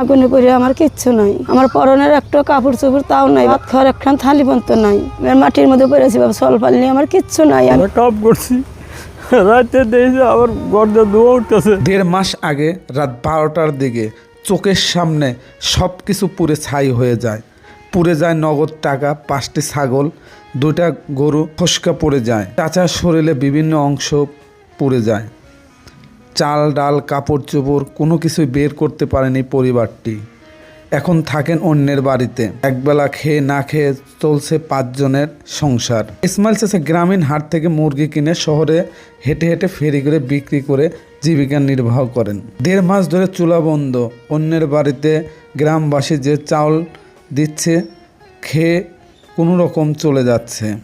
আগুনে পড়ে আমার কিচ্ছু নাই। আমার পরনের একটা কাপড় চোপড় তাও নাই ভাত খাওয়ার একখান থালি পর্যন্ত নাই। মাটির মধ্যে পড়েছি বাবা সল পালিনি আমার কিচ্ছু নাই। আমি কাপ করছি। রাতে দেখছি আবার গর্দা ধোয়া উঠতেছে। দেড় মাস আগে রাত বারোটার দিকে চোখের সামনে সব কিছু পুড়ে ছাই হয়ে যায়। পুড়ে যায় নগদ টাকা পাঁচটি ছাগল দুইটা গরু ফসকা পড়ে যায়। চাচার শরীরে বিভিন্ন অংশ পুড়ে যায়। চাল, ডাল, কাপড় চোপড় কোনো কিছুই বের করতে পারেনি পরিবারটি। এখন থাকেন অন্যের বাড়িতে। একবেলা খেয়ে না খেয়ে চলছে পাঁচজনের সংসার। ইসমাইল চাষে গ্রামীণ হাট থেকে মুরগি কিনে শহরে হেঁটে হেঁটে ফেরি করে বিক্রি করে জীবিকা নির্বাহ করেন। দেড় মাস ধরে চুলা বন্ধ। অন্যের বাড়িতে গ্রামবাসী যে চাউল দিচ্ছে, খেয়ে কোনো রকম চলে যাচ্ছে।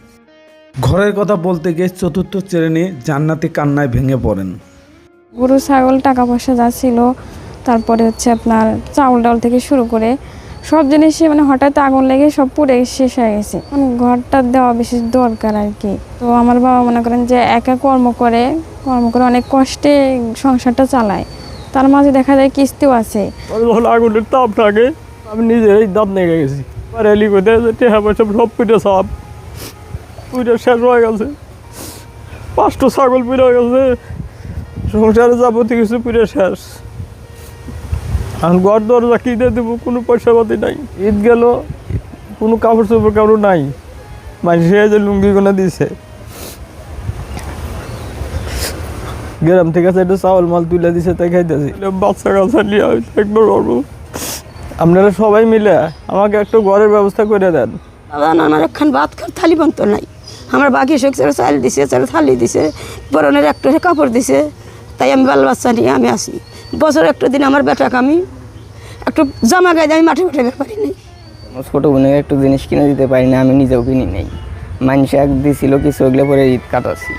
ঘরের কথা বলতে গিয়ে চতুর্থ শ্রেণি জান্নাতি কান্নায় ভেঙে পড়েন। গরু, ছাগল টাকা পয়সা যা ছিল, তারপরে হচ্ছে আপনার চাউল ডাউল থেকে শুরু করে সব জিনিসই মানে হঠাৎ আগুন লেগে সব পুড়ে শেষ হয়ে গেছে। মানে ঘরটা দেওয়া বেশি দরকার আর কি। তো আমার বাবা মনে করেন যে একা কর্ম করে কর্ম করে অনেক কষ্টে সংসারটা চালায়। তার মাঝে দেখা যায় কিস্তিও আছে। আগুনের তাপ থাকে আমি নিজেই দাঁত নেগে গেছি। এলি কোথায় টেহা পয়সা সব পিঠে সাপ পুজো শেষ হয়ে গেছে। পাঁচটা ছাগল পিঠে হয়ে গেছে। সংসারে যাবতীয় কিছু পিঠে শেষ। এখন ঘর দরজা কিনে দেবো? কোনো পয়সা পাতি নাই। ঈদ গেল কোনো কাপড় চোপড় কারও নাই। মানুষে যে লুঙ্গি গোনা দিছে। গ্রাম থেকে আছে একটা চাউল মাল তুলে দিছে তাই খাইতেছি। বাচ্চা কাচ্চা নিয়ে পারব আপনারা সবাই মিলে আমাকে একটু ঘরের ব্যবস্থা করে দেন। আমার একখান ভাত খাওয়ার থালি পর্যন্ত নাই। আমার বাকি শোক ছেড়ে চাল দিছে ছেড়ে থালি দিছে পরনের একটা কাপড় দিছে। তাই আমি বাল বাচ্চা নিয়ে আমি আসি বছর একটা দিন আমার বেটাকে আমি একটু জামা গায়ে আমি মাঠে মাঠে বের পারি নাই। আমার ছোটো বোনের একটু জিনিস কিনে দিতে পারি না আমি নিজেও কিনি নেই। মানুষ এক দিছিল কিছু ওগুলো পরে ঈদ কাটাচ্ছি।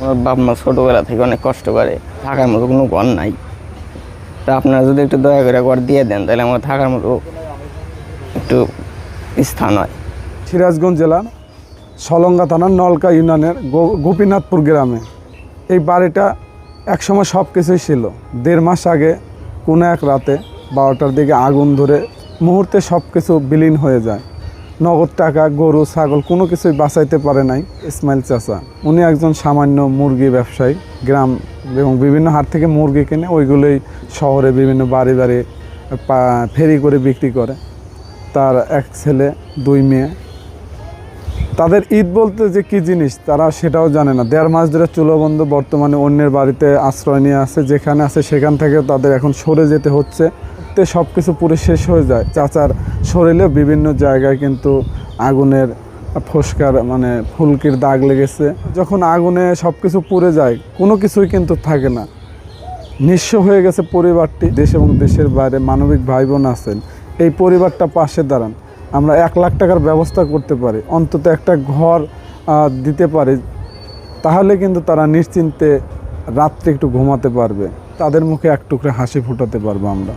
আমার বাপ মা ছোটোবেলা থেকে অনেক কষ্ট করে থাকার মতো কোনো ঘর নাই। তা আপনারা যদি একটু দয়া করে ঘর দিয়ে দেন তাহলে আমার থাকার মতো একটু স্থান হয়। সিরাজগঞ্জ জেলা সলঙ্গা থানার নলকা ইউনিয়নের গো- গোপীনাথপুর গ্রামে। এই বাড়িটা একসময় সব কিছুই ছিল। দেড় মাস আগে কোনো এক রাতে বারোটার দিকে আগুন ধরে মুহূর্তে সব কিছু বিলীন হয়ে যায়। নগদ টাকা, গরু, ছাগল কোনো কিছুই বাঁচাইতে পারে নাই ইসমাইল চাচা। উনি একজন সামান্য মুরগি ব্যবসায়ী, গ্রাম এবং বিভিন্ন হাট থেকে মুরগি কিনে ওইগুলোই শহরে বিভিন্ন বাড়ি বাড়ি ফেরি করে বিক্রি করে। তার এক ছেলে, দুই মেয়ে তাদের ঈদ বলতে যে কি জিনিস, তারা সেটাও জানে না। দেড় মাস ধরে চুলোবন্ধ বর্তমানে অন্যের বাড়িতে আশ্রয় নিয়ে আছে, যেখানে আছে সেখান থেকে তাদের এখন সরে যেতে হচ্ছে। তে সব কিছু পুরো শেষ হয়ে যায়। চাচার শরীরে বিভিন্ন জায়গায় কিন্তু আগুনের ফস্কার মানে ফুলকির দাগ লেগেছে। যখন আগুনে সব কিছু পুড়ে যায়, কোনো কিছুই কিন্তু থাকে না। নিঃস্ব হয়ে গেছে পরিবারটি। দেশ এবং দেশের বাইরে মানবিক ভাই বোন আছেন। এই পরিবারটা পাশে দাঁড়ান। আমরা এক লাখ টাকার ব্যবস্থা করতে পারি, অন্তত একটা ঘর দিতে পারি, তাহলে কিন্তু তারা নিশ্চিন্তে রাত্রে একটু ঘুমাতে পারবে। তাদের মুখে এক টুকরে হাসি ফুটাতে পারব আমরা।